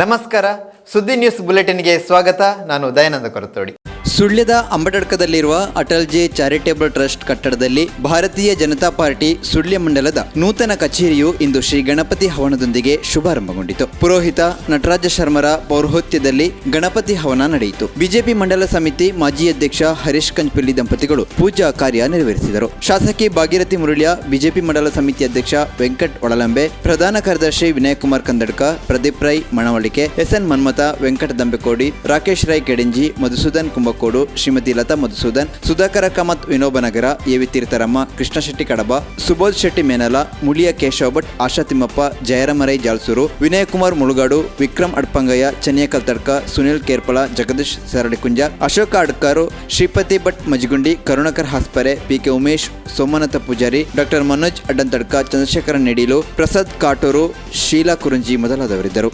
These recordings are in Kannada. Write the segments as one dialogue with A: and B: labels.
A: ನಮಸ್ಕಾರ. ಸುದ್ದಿ ನ್ಯೂಸ್ ಬುಲೆಟಿನ್ಗೆ ಸ್ವಾಗತ. ನಾನು ದಯಾನಂದ ಕೊರತೋಡಿ.
B: ಸುಳ್ಯದ ಅಂಬಡಡ್ಕದಲ್ಲಿರುವ ಅಟಲ್ಜಿ ಚಾರಿಟೇಬಲ್ ಟ್ರಸ್ಟ್ ಕಟ್ಟಡದಲ್ಲಿ ಭಾರತೀಯ ಜನತಾ ಪಾರ್ಟಿ ಸುಳ್ಯ ಮಂಡಲದ ನೂತನ ಕಚೇರಿಯು ಇಂದು ಶ್ರೀ ಗಣಪತಿ ಹವನದೊಂದಿಗೆ ಶುಭಾರಂಭಗೊಂಡಿತು. ಪುರೋಹಿತ ನಟರಾಜ ಶರ್ಮರ ಪೌರೋಹಿತ್ಯದಲ್ಲಿ ಗಣಪತಿ ಹವನ ನಡೆಯಿತು. ಬಿಜೆಪಿ ಮಂಡಲ ಸಮಿತಿ ಮಾಜಿ ಅಧ್ಯಕ್ಷ ಹರೀಶ್ ಕಂಚ್ಪಿಲ್ಲಿ ದಂಪತಿಗಳು ಪೂಜಾ ಕಾರ್ಯ ನೆರವೇರಿಸಿದರು. ಶಾಸಕಿ ಭಾಗೀರಥಿ ಮುರುಳ್ಯ ಬಿಜೆಪಿ ಮಂಡಲ ಸಮಿತಿ ಅಧ್ಯಕ್ಷ ವೆಂಕಟ್ ಒಳಲಂಬೆ, ಪ್ರಧಾನ ಕಾರ್ಯದರ್ಶಿ Vinay Kumar Kandadka, Pradeep Rai Manavalike S N Manmatha, Venkata Dambekodi, Rakesh Rai Kedinji, Madhusudan Kumbakodu Shrimati Latha Madhusudan, Sudhakara Kamath Vinobanagara A V Theertharamma, Krishna Shetty Kadaba Subodh Shetty Menala Muliya Keshava Bhat, Asha Thimmappa, Jayaramarai Jalsooru Vinayakumar Mulugadu, Vikram Adpangaya Channiya Tadka Sunil Kerpala, Jagadish Saradikunja, Ashoka Adkaru, Shripathi Bhat Majagundi, Karunakar Hasapare, PK Umesh, Somanatha Poojari, doctor Manoj Addantadka Chandrashekara Nedilu, Prasad Katooru, Sheela Kurunji ಮೊದಲಾದವರಿದ್ದರು.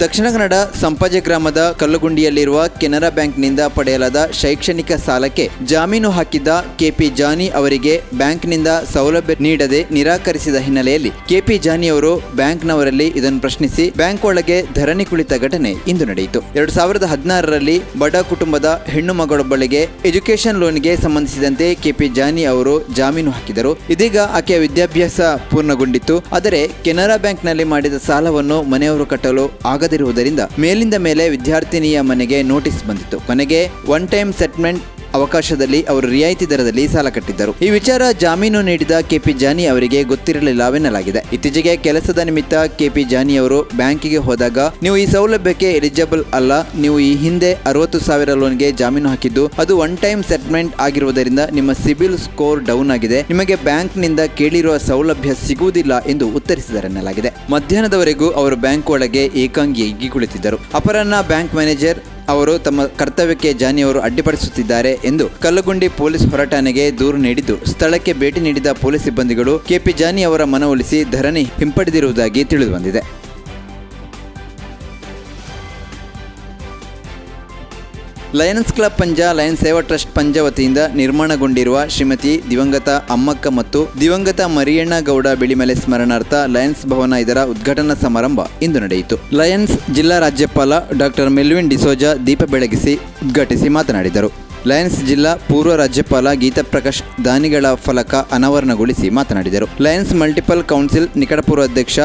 B: Dakshina Kannada Sampaje ಗ್ರಾಮದ ಕಲ್ಲುಗುಂಡಿಯಲ್ಲಿರುವ ಕೆನರಾ ಬ್ಯಾಂಕ್ನಿಂದ ಪಡೆಯಲಾದ ಶೈಕ್ಷಣಿಕ ಸಾಲಕ್ಕೆ ಜಾಮೀನು ಹಾಕಿದ್ದ ಕೆಪಿ ಜಾನಿ ಅವರಿಗೆ ಬ್ಯಾಂಕ್ನಿಂದ ಸೌಲಭ್ಯ ನೀಡದೆ ನಿರಾಕರಿಸಿದ ಹಿನ್ನೆಲೆಯಲ್ಲಿ ಕೆಪಿ ಜಾನಿ ಅವರು ಬ್ಯಾಂಕ್ನವರಲ್ಲಿ ಇದನ್ನು ಪ್ರಶ್ನಿಸಿ ಬ್ಯಾಂಕ್ ಒಳಗೆ ಧರಣಿ ಕುಳಿತ ಘಟನೆ ಇಂದು ನಡೆಯಿತು. ಎರಡು ಸಾವಿರದ ಹದಿನಾರರಲ್ಲಿ ಬಡ ಕುಟುಂಬದ ಹೆಣ್ಣು ಮಗಳೊಬ್ಬಳಿಗೆ ಎಜುಕೇಶನ್ ಲೋನ್ಗೆ ಸಂಬಂಧಿಸಿದಂತೆ ಕೆಪಿ ಜಾನಿ ಅವರು ಜಾಮೀನು ಹಾಕಿದರು. ಇದೀಗ ಆಕೆಯ ವಿದ್ಯಾಭ್ಯಾಸ ಪೂರ್ಣಗೊಂಡಿತ್ತು. ಆದರೆ ಕೆನರಾ ಬ್ಯಾಂಕ್ನಲ್ಲಿ ಮಾಡಿದ ಸಾಲವನ್ನು ಮನೆಯವರು ಕಟ್ಟಲು ಆಗದಿರುವುದರಿಂದ ಮೇಲಿಂದ ಮೇಲೆ ವಿದ್ಯಾರ್ಥಿನಿಯ ಮನೆಗೆ ನೋಟಿಸ್ ಬಂದಿತ್ತು. ಕೊನೆಗೆ ಒನ್ ಟೈಮ್ ಸೆಟ್ಲ್ಮೆಂಟ್ ಅವಕಾಶದಲ್ಲಿ ಅವರು ರಿಯಾಯಿತಿ ದರದಲ್ಲಿ ಸಾಲ ಕಟ್ಟಿದ್ದರು. ಈ ವಿಚಾರ ಜಾಮೀನು ನೀಡಿದ ಕೆಪಿ ಜಾನಿ ಅವರಿಗೆ ಗೊತ್ತಿರಲಿಲ್ಲವೆನ್ನಲಾಗಿದೆ ಇತ್ತೀಚೆಗೆ ಕೆಲಸದ ನಿಮಿತ್ತ ಕೆಪಿ ಜಾನಿ ಅವರು ಬ್ಯಾಂಕಿಗೆ ಹೋದಾಗ, ನೀವು ಈ ಸೌಲಭ್ಯಕ್ಕೆ ಎಲಿಜಿಬಲ್ ಅಲ್ಲ. ನೀವು ಈ ಹಿಂದೆ ಅರವತ್ತು ಸಾವಿರ ಲೋನ್ಗೆ ಜಾಮೀನು ಹಾಕಿದ್ದು, ಅದು ಒನ್ ಟೈಮ್ ಸೆಟ್ಲ್ಮೆಂಟ್ ಆಗಿರುವುದರಿಂದ ನಿಮ್ಮ ಸಿಬಿಲ್ ಸ್ಕೋರ್ ಡೌನ್ ಆಗಿದೆ. ನಿಮಗೆ ಬ್ಯಾಂಕ್ನಿಂದ ಕೇಳಿರುವ ಸೌಲಭ್ಯ ಸಿಗುವುದಿಲ್ಲ ಎಂದು ಉತ್ತರಿಸಿದರೆನ್ನಲಾಗಿದೆ. ಮಧ್ಯಾಹ್ನದವರೆಗೂ ಅವರು ಬ್ಯಾಂಕ್ ಒಳಗೆ ಏಕಾಂಗಿಯಾಗಿ ಕುಳಿತಿದ್ದರು. ಅಪರಾಹ್ನ ಬ್ಯಾಂಕ್ ಮ್ಯಾನೇಜರ್ ಅವರು ತಮ್ಮ ಕರ್ತವ್ಯಕ್ಕೆ ಜಾನಿಯವರು ಅಡ್ಡಿಪಡಿಸುತ್ತಿದ್ದಾರೆ ಎಂದು ಕಲ್ಲಗುಂಡಿ ಪೊಲೀಸ್ ಹೊರಟಾಣೆಗೆ ದೂರು ನೀಡಿದ್ದು, ಸ್ಥಳಕ್ಕೆ ಭೇಟಿ ನೀಡಿದ ಪೊಲೀಸ್ ಸಿಬ್ಬಂದಿಗಳು ಕೆಪಿ ಜಾನಿ ಅವರ ಮನವೊಲಿಸಿ ಧರಣಿ ಹಿಂಪಡೆದಿರುವುದಾಗಿ ತಿಳಿದುಬಂದಿದೆ. Lions club Panja, Lions Seva trust Panja ವತಿಯಿಂದ ನಿರ್ಮಾಣಗೊಂಡಿರುವ ಶ್ರೀಮತಿ ದಿವಂಗತ ಅಮ್ಮಕ್ಕ ಮತ್ತು ದಿವಂಗತ ಮರಿಯಣ್ಣ ಗೌಡ ಬಿಳಿಮಲೆ ಸ್ಮರಣಾರ್ಥ ಲಯನ್ಸ್ ಭವನ ಇದರ ಉದ್ಘಾಟನಾ ಸಮಾರಂಭ ಇಂದು ನಡೆಯಿತು. ಲಯನ್ಸ್ ಜಿಲ್ಲಾ ರಾಜ್ಯಪಾಲ ಡಾಕ್ಟರ್ ಮೆಲ್ವಿನ್ ಡಿಸೋಜಾ ದೀಪ ಬೆಳಗಿಸಿ ಉದ್ಘಾಟಿಸಿ ಮಾತನಾಡಿದರು. ಲಯನ್ಸ್ ಜಿಲ್ಲಾ ಪೂರ್ವ ರಾಜ್ಯಪಾಲ ಗೀತಾ ಪ್ರಕಾಶ್ ದಾನಿಗಳ ಫಲಕ ಅನಾವರಣಗೊಳಿಸಿ ಮಾತನಾಡಿದರು. ಲಯನ್ಸ್ ಮಲ್ಟಿಪಲ್ ಕೌನ್ಸಿಲ್ ನಿಕಟಪೂರ್ವ ಅಧ್ಯಕ್ಷ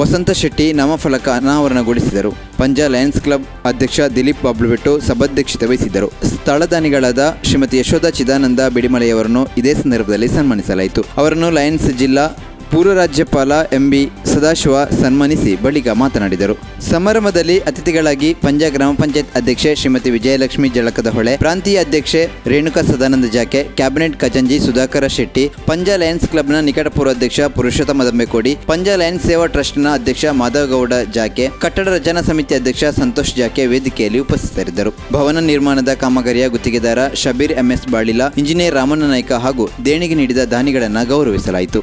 B: ವಸಂತ ಶೆಟ್ಟಿ ನಾಮಫಲಕ ಅನಾವರಣಗೊಳಿಸಿದರು. ಪಂಜಾ ಲಯನ್ಸ್ ಕ್ಲಬ್ ಅಧ್ಯಕ್ಷ ದಿಲೀಪ್ ಬಾಬ್ಲುಬೆಟ್ಟು ಸಭಾಧ್ಯಕ್ಷತೆ ವಹಿಸಿದ್ದರು. ಸ್ಥಳದಾನಿಗಳಾದ ಶ್ರೀಮತಿ ಯಶೋಧ ಚಿದಾನಂದ ಬಿಡಿಮಲೆಯವರನ್ನು ಇದೇ ಸಂದರ್ಭದಲ್ಲಿ ಸನ್ಮಾನಿಸಲಾಯಿತು. ಅವರನ್ನು ಲಯನ್ಸ್ ಜಿಲ್ಲಾ ಪೂರ್ವ ರಾಜ್ಯಪಾಲ ಎಂಬಿ ಸದಾಶಿವ ಸನ್ಮಾನಿಸಿ ಬಳಿಕ ಮಾತನಾಡಿದರು. ಸಮಾರಂಭದಲ್ಲಿ ಅತಿಥಿಗಳಾಗಿ ಪಂಜಾ ಗ್ರಾಮ ಪಂಚಾಯತ್ ಅಧ್ಯಕ್ಷೆ ಶ್ರೀಮತಿ ವಿಜಯಲಕ್ಷ್ಮಿ ಜಳಕದ ಹೊಳೆ, ಪ್ರಾಂತೀಯ ಅಧ್ಯಕ್ಷೆ ರೇಣುಕಾ ಸದಾನಂದ ಜಾಕೆ, ಕ್ಯಾಬಿನೆಟ್ ಖಜಂಜಿ ಸುಧಾಕರ ಶೆಟ್ಟಿ, ಪಂಜಾ ಲಯನ್ಸ್ ಕ್ಲಬ್ನ ನಿಕಟಪೂರ್ವ ಅಧ್ಯಕ್ಷ ಪುರುಷೋತ್ತಮ ದಂಬೆಕೋಡಿ ಪಂಜಾ ಲಯನ್ಸ್ ಸೇವಾ ಟ್ರಸ್ಟ್ನ ಅಧ್ಯಕ್ಷ ಮಾಧವಗೌಡ ಜಾಕೆ, ಕಟ್ಟಡ ರಚನಾ ಸಮಿತಿ ಅಧ್ಯಕ್ಷ ಸಂತೋಷ್ ಜಾಕೆ ವೇದಿಕೆಯಲ್ಲಿ ಉಪಸ್ಥಿತರಿದ್ದರು. ಭವನ ನಿರ್ಮಾಣದ ಕಾಮಗಾರಿಯ ಗುತ್ತಿಗೆದಾರ ಶಬೀರ್ ಎಂಎಸ್ ಬಾಳಿಲ, ಇಂಜಿನಿಯರ್ ರಾಮಣ್ಣ ನಾಯ್ಕ ಹಾಗೂ ದೇಣಿಗೆ ನೀಡಿದ ದಾನಿಗಳನ್ನು ಗೌರವಿಸಲಾಯಿತು.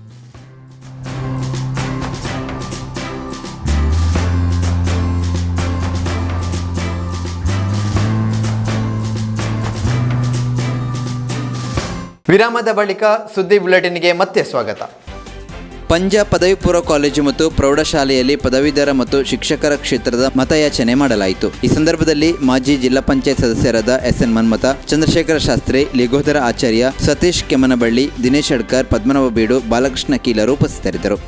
A: ವಿರಾಮದ ಬಳಿಕ ಸುದ್ದಿ ಬುಲೆಟಿನ್ಗೆ ಮತ್ತೆ ಸ್ವಾಗತ.
B: ಪಂಜಾಬ್ ಪದವಿ ಪೂರ್ವ ಕಾಲೇಜು ಮತ್ತು ಪ್ರೌಢಶಾಲೆಯಲ್ಲಿ ಪದವೀಧರ ಮತ್ತು ಶಿಕ್ಷಕರ ಕ್ಷೇತ್ರದ ಮತಯಾಚನೆ ಮಾಡಲಾಯಿತು. ಈ ಸಂದರ್ಭದಲ್ಲಿ ಮಾಜಿ ಜಿಲ್ಲಾ ಪಂಚಾಯತ್ ಸದಸ್ಯರಾದ ಎಸ್ ಎನ್ ಮನ್ಮಥ, ಚಂದ್ರಶೇಖರ ಶಾಸ್ತ್ರಿ ಲಿಗೋಧರ ಆಚಾರ್ಯ ಸತೀಶ್ ಕೆಮನಬಳ್ಳಿ ದಿನೇಶ್ ಅಡ್ಕರ್, ಪದ್ಮನಾಭ ಬೀಡು, ಬಾಲಕೃಷ್ಣ ಕೀಲರು ಉಪಸ್ಥಿತರಿದ್ದರು.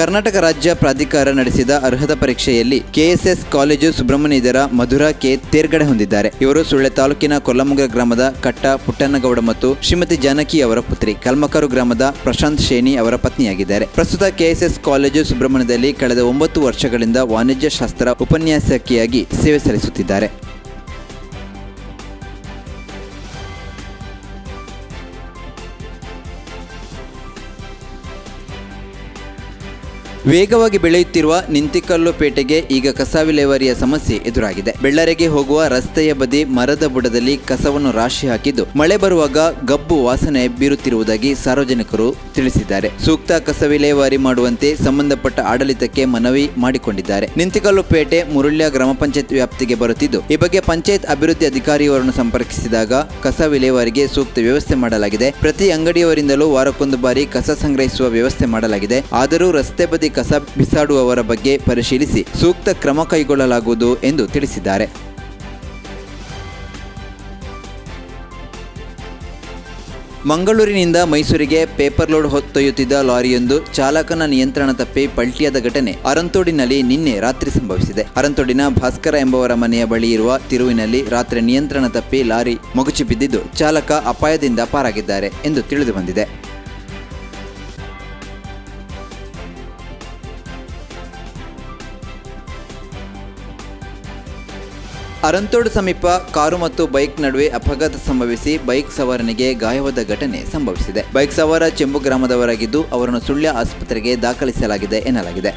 B: ಕರ್ನಾಟಕ ರಾಜ್ಯ ಪ್ರಾಧಿಕಾರ ನಡೆಸಿದ ಅರ್ಹತಾ ಪರೀಕ್ಷೆಯಲ್ಲಿ ಕೆಎಸ್ಎಸ್ ಕಾಲೇಜು ಸುಬ್ರಹ್ಮಣ್ಯದರ ಮಧುರಾ ಕೆ ತೇರ್ಗಡೆ ಹೊಂದಿದ್ದಾರೆ. ಇವರು ಸುಳ್ಳೆ ತಾಲೂಕಿನ ಕೊಲ್ಲಮುಗ ಗ್ರಾಮದ ಕಟ್ಟ ಪುಟ್ಟಣ್ಣಗೌಡ ಮತ್ತು ಶ್ರೀಮತಿ ಜಾನಕಿ ಅವರ ಪುತ್ರಿ, ಕಲ್ಮಕರು ಗ್ರಾಮದ ಪ್ರಶಾಂತ್ ಶೇಣಿ ಅವರ ಪತ್ನಿಯಾಗಿದ್ದಾರೆ. ಪ್ರಸ್ತುತ ಕೆಎಸ್ಎಸ್ ಕಾಲೇಜು ಸುಬ್ರಹ್ಮಣ್ಯದಲ್ಲಿ ಕಳೆದ ಒಂಬತ್ತು ವರ್ಷಗಳಿಂದ ವಾಣಿಜ್ಯ ಶಾಸ್ತ್ರ ಉಪನ್ಯಾಸಕಿಯಾಗಿ ಸೇವೆ ಸಲ್ಲಿಸುತ್ತಿದ್ದಾರೆ. ವೇಗವಾಗಿ ಬೆಳೆಯುತ್ತಿರುವ ನಿಂತಿಕಲ್ಲು ಪೇಟೆಗೆ ಈಗ ಕಸ ವಿಲೇವಾರಿಯ ಸಮಸ್ಯೆ ಎದುರಾಗಿದೆ. ಬೆಳ್ಳರೆಗೆ ಹೋಗುವ ರಸ್ತೆಯ ಬದಿ ಮರದ ಬುಡದಲ್ಲಿ ಕಸವನ್ನು ರಾಶಿ ಹಾಕಿದ್ದು, ಮಳೆ ಬರುವಾಗ ಗಬ್ಬು ವಾಸನೆ ಬೀರುತ್ತಿರುವುದಾಗಿ ಸಾರ್ವಜನಿಕರು ತಿಳಿಸಿದ್ದಾರೆ. ಸೂಕ್ತ ಕಸ ವಿಲೇವಾರಿ ಮಾಡುವಂತೆ ಸಂಬಂಧಪಟ್ಟ ಆಡಳಿತಕ್ಕೆ ಮನವಿ ಮಾಡಿಕೊಂಡಿದ್ದಾರೆ. ನಿಂತಿಕಲ್ಲು ಪೇಟೆ ಮುರುಳ್ಯ ಗ್ರಾಮ ಪಂಚಾಯತ್ ವ್ಯಾಪ್ತಿಗೆ ಬರುತ್ತಿದ್ದು, ಈ ಬಗ್ಗೆ ಪಂಚಾಯತ್ ಅಭಿವೃದ್ಧಿ ಅಧಿಕಾರಿಯವರನ್ನು ಸಂಪರ್ಕಿಸಿದಾಗ ಕಸ ವಿಲೇವಾರಿಗೆ ಸೂಕ್ತ ವ್ಯವಸ್ಥೆ ಮಾಡಲಾಗಿದೆ. ಪ್ರತಿ ಅಂಗಡಿಯವರಿಂದಲೂ ವಾರಕ್ಕೊಂದು ಬಾರಿ ಕಸ ಸಂಗ್ರಹಿಸುವ ವ್ಯವಸ್ಥೆ ಮಾಡಲಾಗಿದೆ. ಆದರೂ ರಸ್ತೆ ಬದಿ ಕಸ ಬಿಸಾಡುವವರ ಬಗ್ಗೆ ಪರಿಶೀಲಿಸಿ ಸೂಕ್ತ ಕ್ರಮ ಕೈಗೊಳ್ಳಲಾಗುವುದು ಎಂದು ತಿಳಿಸಿದ್ದಾರೆ. ಮಂಗಳೂರಿನಿಂದ ಮೈಸೂರಿಗೆ ಪೇಪರ್ ಲೋಡ್ ಹೊತ್ತೊಯ್ಯುತ್ತಿದ್ದ ಲಾರಿಯೊಂದು ಚಾಲಕನ ನಿಯಂತ್ರಣ ತಪ್ಪಿ ಪಲ್ಟಿಯಾದ ಘಟನೆ ಅರಂತೋಡಿನಲ್ಲಿ ನಿನ್ನೆ ರಾತ್ರಿ ಸಂಭವಿಸಿದೆ. ಅರಂತೋಡಿನ ಭಾಸ್ಕರ ಎಂಬವರ ಮನೆಯ ಬಳಿ ಇರುವ ತಿರುವಿನಲ್ಲಿ ರಾತ್ರಿ ನಿಯಂತ್ರಣ ತಪ್ಪಿ ಲಾರಿ ಮಗುಚಿ ಬಿದ್ದಿದ್ದು ಚಾಲಕ ಅಪಾಯದಿಂದ ಪಾರಾಗಿದ್ದಾರೆ ಎಂದು ತಿಳಿದು ಅರಂತೋಡು ಸಮೀಪ ಕಾರು ಮತ್ತು ಬೈಕ್ ನಡುವೆ ಅಪಘಾತ ಸಂಭವಿಸಿ ಬೈಕ್ ಸವಾರನಿಗೆ ಗಾಯವಾದ ಘಟನೆ ಸಂಭವಿಸಿದೆ. ಬೈಕ್ ಸವಾರ ಚೆಂಬು ಗ್ರಾಮದವರಾಗಿದ್ದು, ಅವರನ್ನು ಸುಳ್ಯ ಆಸ್ಪತ್ರೆಗೆ ದಾಖಲಿಸಲಾಗಿದೆ ಎನ್ನಲಾಗಿದೆ.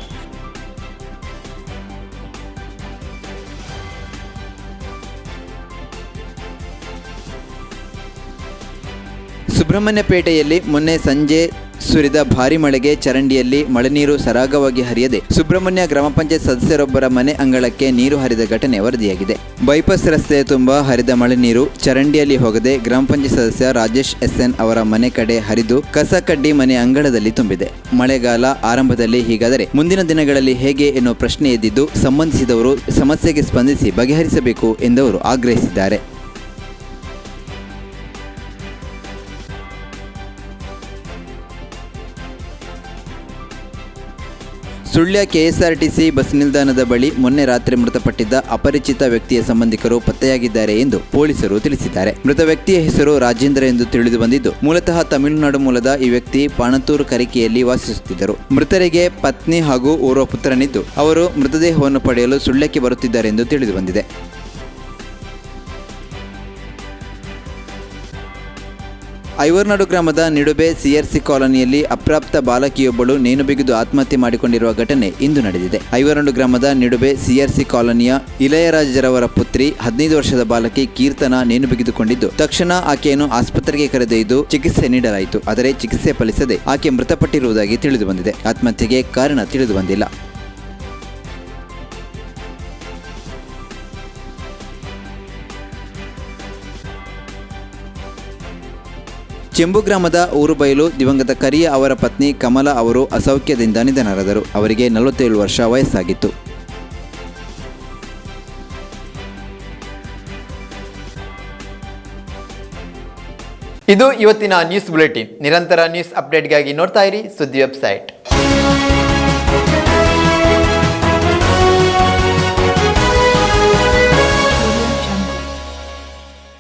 B: ಸುಬ್ರಹ್ಮಣ್ಯಪೇಟೆಯಲ್ಲಿ ಮೊನ್ನೆ ಸಂಜೆ ಸುರಿದ ಭಾರಿ ಮಳೆಗೆ ಚರಂಡಿಯಲ್ಲಿ ಮಳೆ ನೀರು ಸರಾಗವಾಗಿ ಹರಿಯದೆ, ಸುಬ್ರಹ್ಮಣ್ಯ ಗ್ರಾಮ ಪಂಚಾಯತ್ ಸದಸ್ಯರೊಬ್ಬರ ಮನೆ ಅಂಗಳಕ್ಕೆ ನೀರು ಹರಿದ ಘಟನೆ ವರದಿಯಾಗಿದೆ. ಬೈಪಾಸ್ ರಸ್ತೆಯ ತುಂಬ ಹರಿದ ಮಳೆ ನೀರು ಚರಂಡಿಯಲ್ಲಿ ಹೋಗದೆ ಗ್ರಾಮ ಪಂಚಾಯತ್ ಸದಸ್ಯ ರಾಜೇಶ್ ಎಸ್ಎನ್ ಅವರ ಮನೆ ಕಡೆ ಹರಿದು ಕಸ ಕಡ್ಡಿ ಮನೆ ಅಂಗಳದಲ್ಲಿ ತುಂಬಿದೆ. ಮಳೆಗಾಲ ಆರಂಭದಲ್ಲಿ ಹೀಗಾದರೆ ಮುಂದಿನ ದಿನಗಳಲ್ಲಿ ಹೇಗೆ ಎನ್ನುವ ಪ್ರಶ್ನೆ ಎದ್ದಿದ್ದು, ಸಂಬಂಧಿಸಿದವರು ಸಮಸ್ಯೆಗೆ ಸ್ಪಂದಿಸಿ ಬಗೆಹರಿಸಬೇಕು ಎಂದವರು ಆಗ್ರಹಿಸಿದ್ದಾರೆ. ಸುಳ್ಯ ಕೆಎಸ್ಆರ್ಟಿಸಿ ಬಸ್ ನಿಲ್ದಾಣದ ಬಳಿ ಮೊನ್ನೆ ರಾತ್ರಿ ಮೃತಪಟ್ಟಿದ್ದ ಅಪರಿಚಿತ ವ್ಯಕ್ತಿಯ ಸಂಬಂಧಿಕರು ಪತ್ತೆಯಾಗಿದ್ದಾರೆ ಎಂದು ಪೊಲೀಸರು ತಿಳಿಸಿದ್ದಾರೆ. ಮೃತ ವ್ಯಕ್ತಿಯ ಹೆಸರು ರಾಜೇಂದ್ರ ಎಂದು ತಿಳಿದು ಬಂದಿದ್ದು, ಮೂಲತಃ ತಮಿಳುನಾಡು ಮೂಲದ ಈ ವ್ಯಕ್ತಿ ಪಾಣತೂರು ಕರಿಕೆಯಲ್ಲಿ ವಾಸಿಸುತ್ತಿದ್ದರು. ಮೃತರಿಗೆ ಪತ್ನಿ ಹಾಗೂ ಓರ್ವ ಪುತ್ರನಿದ್ದು ಅವರು ಮೃತದೇಹವನ್ನು ಪಡೆಯಲು ಸುಳ್ಯಕ್ಕೆ ಬರುತ್ತಿದ್ದಾರೆ ಎಂದು ತಿಳಿದು ಬಂದಿದೆ. ಐವರ್ನಾಡು ಗ್ರಾಮದ ನಿಡುಬೆ ಸಿಆರ್ಸಿ ಕಾಲೋನಿಯಲ್ಲಿ ಅಪ್ರಾಪ್ತ ಬಾಲಕಿಯೊಬ್ಬಳು ನೇಣು ಬಿಗಿದು ಆತ್ಮಹತ್ಯೆ ಮಾಡಿಕೊಂಡಿರುವ ಘಟನೆ ಇಂದು ನಡೆದಿದೆ. ಐವರ್ನಾಡು ಗ್ರಾಮದ ನಿಡುಬೆ ಸಿಆರ್ಸಿ ಕಾಲೋನಿಯ ಇಳಯರಾಜರವರ ಪುತ್ರಿ, ಹದಿನೈದು ವರ್ಷದ ಬಾಲಕಿ ಕೀರ್ತನ ನೇಣು ಬಿಗಿದುಕೊಂಡಿದ್ದು, ತಕ್ಷಣ ಆಕೆಯನ್ನು ಆಸ್ಪತ್ರೆಗೆ ಕರೆದೊಯ್ದು ಚಿಕಿತ್ಸೆ ನೀಡಲಾಯಿತು. ಆದರೆ ಚಿಕಿತ್ಸೆ ಫಲಿಸದೆ ಆಕೆ ಮೃತಪಟ್ಟಿರುವುದಾಗಿ ತಿಳಿದುಬಂದಿದೆ ಆತ್ಮಹತ್ಯೆಗೆ ಕಾರಣ ತಿಳಿದು ಚೆಂಬು ಗ್ರಾಮದ ಊರುಬೈಲು ದಿವಂಗತ ಕರಿಯ ಅವರ ಪತ್ನಿ ಕಮಲ ಅವರು ಅಸೌಖ್ಯದಿಂದ ನಿಧನರಾದರು. ಅವರಿಗೆ ನಲವತ್ತೇಳು ವರ್ಷ ವಯಸ್ಸಾಗಿತ್ತು.
A: ಇದು ಇವತ್ತಿನ ನ್ಯೂಸ್ ಬುಲೆಟಿನ್. ನಿರಂತರ ನ್ಯೂಸ್ ಅಪ್ಡೇಟ್ಗಾಗಿ ನೋಡ್ತಾ ಇರಿ ಸುದ್ದಿ ವೆಬ್ಸೈಟ್.